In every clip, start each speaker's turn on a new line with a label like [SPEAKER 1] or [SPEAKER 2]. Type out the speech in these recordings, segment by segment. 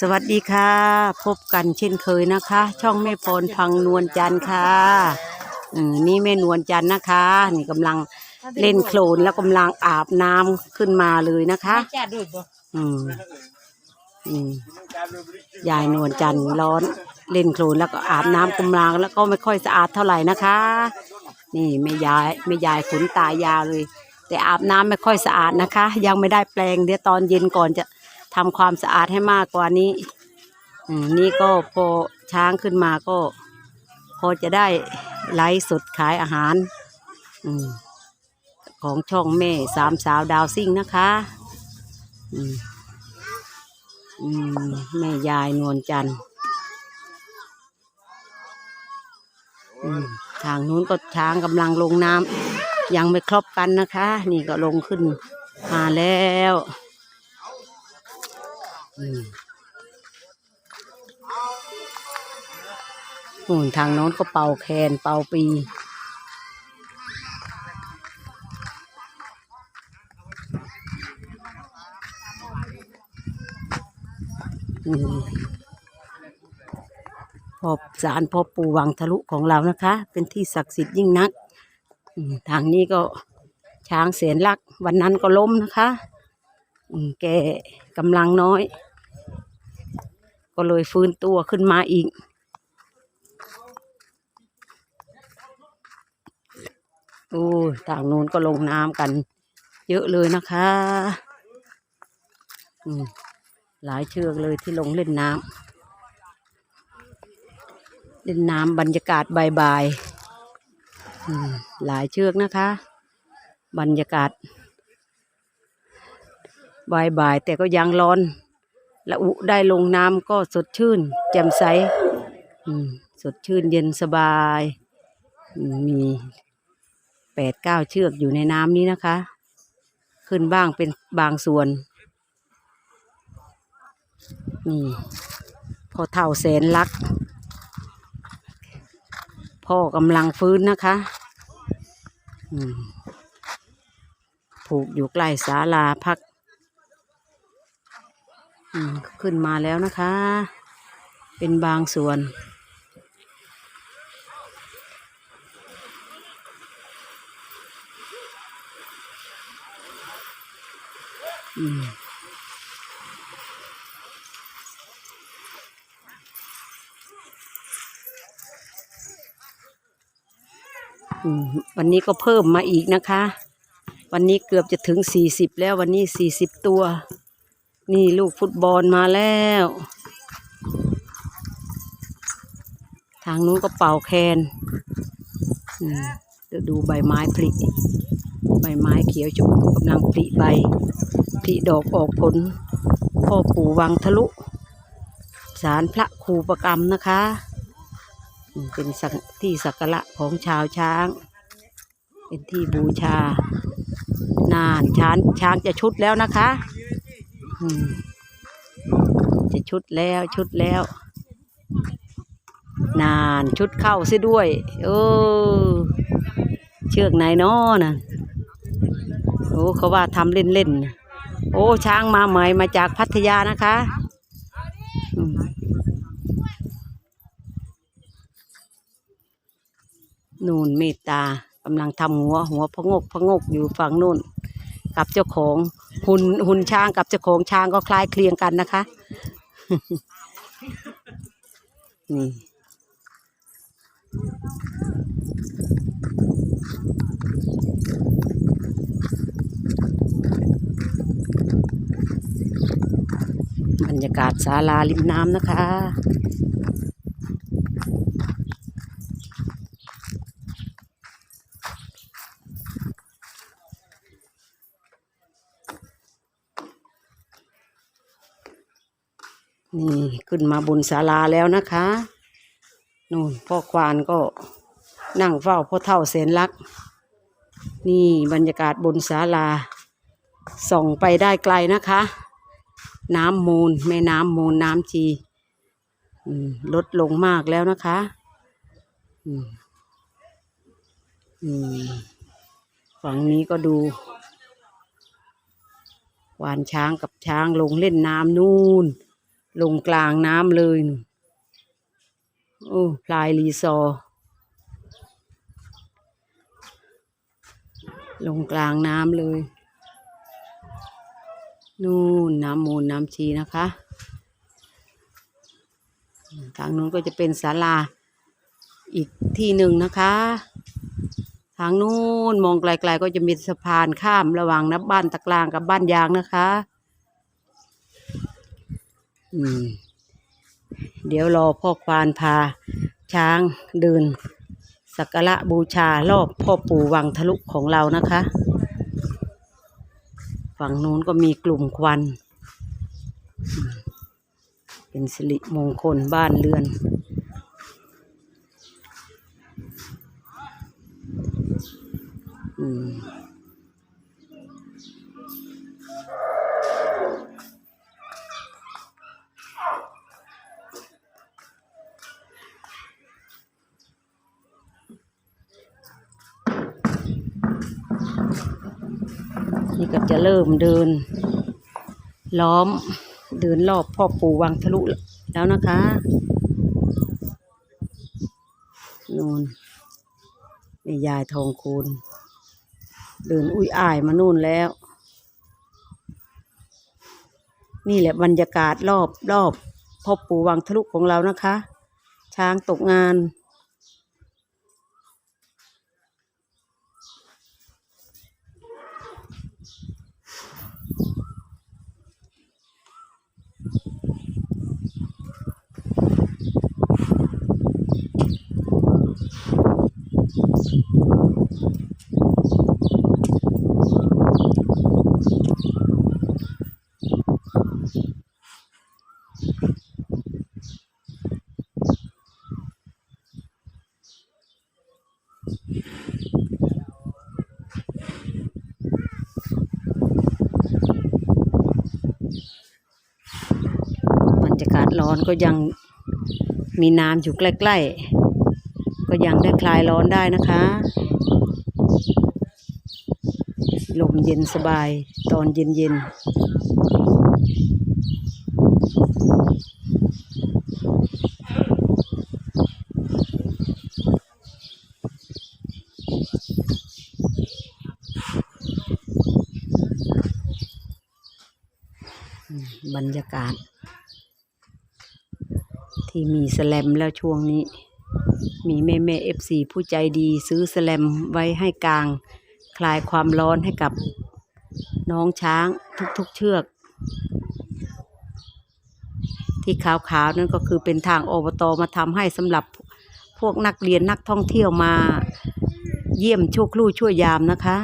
[SPEAKER 1] สวัสดีค่ะ พบกันเช่นเคยนะคะ ช่องแม่พรพังนวลจันทร์ค่ะอืมนี่แม่นวลจันทร์นะคะ นี่กำลังเล่นโคลนแล้วกำลังอาบน้ำขึ้นมาเลยนะคะ
[SPEAKER 2] จ้าด้วยบ่
[SPEAKER 1] อืมอืมยายนวลจันทร์ร้อนเล่นโคลนแล้วก็อาบน้ำกำลังแล้วก็ไม่ค่อยสะอาดเท่าไหร่นะคะ นี่แม่ยายแม่ยายขนตายาวเลย แต่อาบน้ำไม่ค่อยสะอาดนะคะ ยังไม่ได้แปลงเดี๋ยวตอนเย็นก่อนจะ ทำความสะอาดให้มากกว่านี้อืมนี่ก็พอช้างขึ้นมาก็ พอจะได้ไลฟ์สดขายอาหารอืมของช่องแม่สามสาวดาวซิ่งนะคะอืมอืมแม่ยายนวลจันทร์อืมทางนู้นก็ช้างกำลังลงน้ำยังไม่ครบกันนะคะ นี่ก็ลงขึ้นมาแล้ว นู่นทางโน้นก็เป่าแคนเป่าปีอืมพอสารพ่อปู่วังทะลุของเรานะคะ เป็นที่ศักดิ์สิทธิ์ยิ่งนัก ทางนี้ก็ช้างเสียนลัก วันนั้นก็ล้มนะคะ แกกำลังน้อย ก็เลยฟื้นตัวขึ้นมาอีก โอ้ทางนู้นก็ลงน้ำกัน เยอะเลยนะคะอืมหลายเชือกเลยที่ลงเล่นน้ำเล่นน้ำบรรยากาศบายๆอืมหลายเชือกนะคะ บรรยากาศบายๆแต่ก็ยังร้อน ละอุได้ลงน้ำก็สดชื่น แจ่มใสสดชื่นเย็นสบาย มีแปดเก้าเชือกอยู่ในน้ำนี้นะคะ ขึ้นบ้างเป็นบางส่วน นี่พ่อเท่าแสนรัก พ่อกำลังฟื้นนะคะผูกอยู่ใกล้ศาลาพัก ขึ้นมาแล้วนะคะ เป็นบางส่วน อืมวันนี้ก็เพิ่มมาอีกนะคะ วันนี้เกือบจะถึงสี่สิบแล้ววันนี้สี่สิบตัว นี่ลูกฟุตบอลมาแล้ว ทางนู้นก็เป่าแคนเดี๋ยวดูใบไม้ผลิใบไม้เขียวชมพูกำลังผลิใบผลิดอกออกผล พ่อปู่วังทะลุ สารพระครูประกรรมนะคะ เป็นสักที่สักการะของชาวช้าง เป็นที่บูชา นานช้างช้างจะชุดแล้วนะคะ จะชุดแล้วชุดแล้ว นานชุดเข้าซิด้วย เออ เชือกไหนน้อนะโอ้เขาว่าทำเล่นๆน่ะโอ้ช้างมาใหม่มาจากพัทยานะคะนูนเมตตากำลังทำหัวหัวพะงกพะงกอยู่ฝั่งนู่น กับเจ้าของหุ่นหุ่นช้างกับเจ้าของช้างก็คล้ายเคลียงกันนะคะ นี่บรรยากาศศาลาริมน้ำนะคะ นี่ขึ้นมาบนศาลาแล้วนะคะนู่นพ่อควานก็นั่งเฝ้าพ่อเท่าแสนรักนี่บรรยากาศบนศาลา ส่องไปได้ไกลนะคะ น้ำมูลแม่น้ำมูลน้ำจีลดลงมากแล้วนะคะฝั่งนี้ก็ดูวานช้างกับช้างลงเล่นน้ำนู่น ลงกลางน้ำเลยนู่นโอ้พลายรีซอร์ลงกลางน้ำเลย นู่นน้ำมูลน้ำชีนะคะ ทางนู้นก็จะเป็นศาลาอีกที่หนึ่งนะคะ ทางนู้นมองไกลๆก็จะมีสะพานข้ามระหว่างนับบ้านตะกลางกับบ้านยางนะคะ อืม เดี๋ยวรอพ่อควานพา ช้างเดินสักการะบูชารอบพ่อปู่วังทะลุของเรานะคะ ฝั่งนู้นก็มีกลุ่มควัน เป็นสิริมงคลบ้านเรือน อืม นี่ก็จะเริ่มเดิน ล้อมเดินรอบพ่อปู่วังทะลุแล้วนะคะนู่นแม่ยายทองคูณเดินอุ้ยอ้ายมานู่นแล้ว นี่แหละบรรยากาศรอบรอบพ่อปู่วังทะลุของเรานะคะ ช้างตกงาน บรรยากาศร้อนก็ยังมีน้ำอยู่ใกล้ๆ ก็ยังได้คลายร้อนได้นะคะ ลมเย็นสบายตอนเย็นๆ บรรยากาศ ที่มีสแลมแล้วช่วงนี้ มีแม่แม่เอฟซีผู้ใจดีซื้อสแลมไว้ให้กลาง คลายความร้อนให้กับน้องช้างทุกๆเชือก ที่ขาวๆนั่นก็คือเป็นทางอบตมาทำให้สำหรับพวกนักเรียนนักท่องเที่ยวมา เยี่ยมชั่วครู่ชั่วยามนะคะ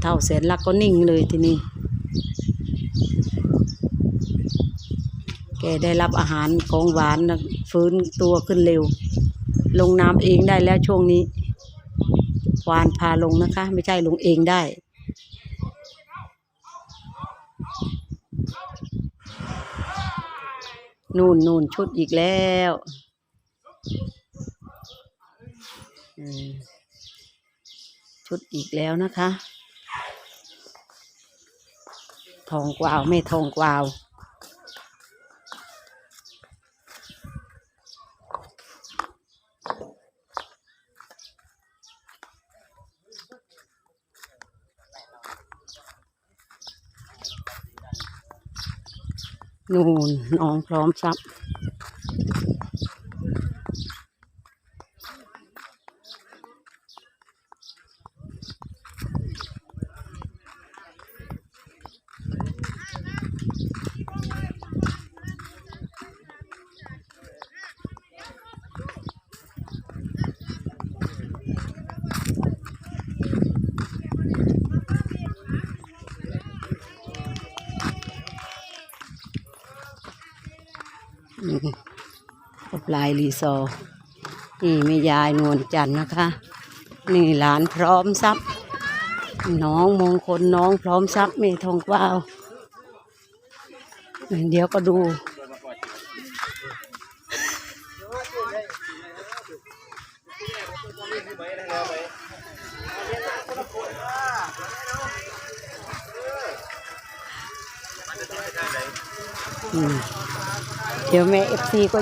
[SPEAKER 1] เท่าแสนรักก็นิ่งเลยทีนี้ แกได้รับอาหารของหวานนะฟื้นตัวขึ้นเร็ว ลงน้ำเองได้แล้วช่วงนี้ ควานพาลงนะคะ ไม่ใช่ลงเองได้ นู่นนู่นชุดอีกแล้วอืมชุดอีกแล้วนะคะ ทองกวาวไม่ทองกวาวนู่นน้องพร้อมซับ ลายรีซอร์นี่แม่ยายนวลจันทร์นะคะ นี่หลานพร้อมซับน้องมงคลน้องพร้อมทรัพย์เมทองกวาว เดี๋ยวก็ดู เดี๋ยวแม่เอฟซีก็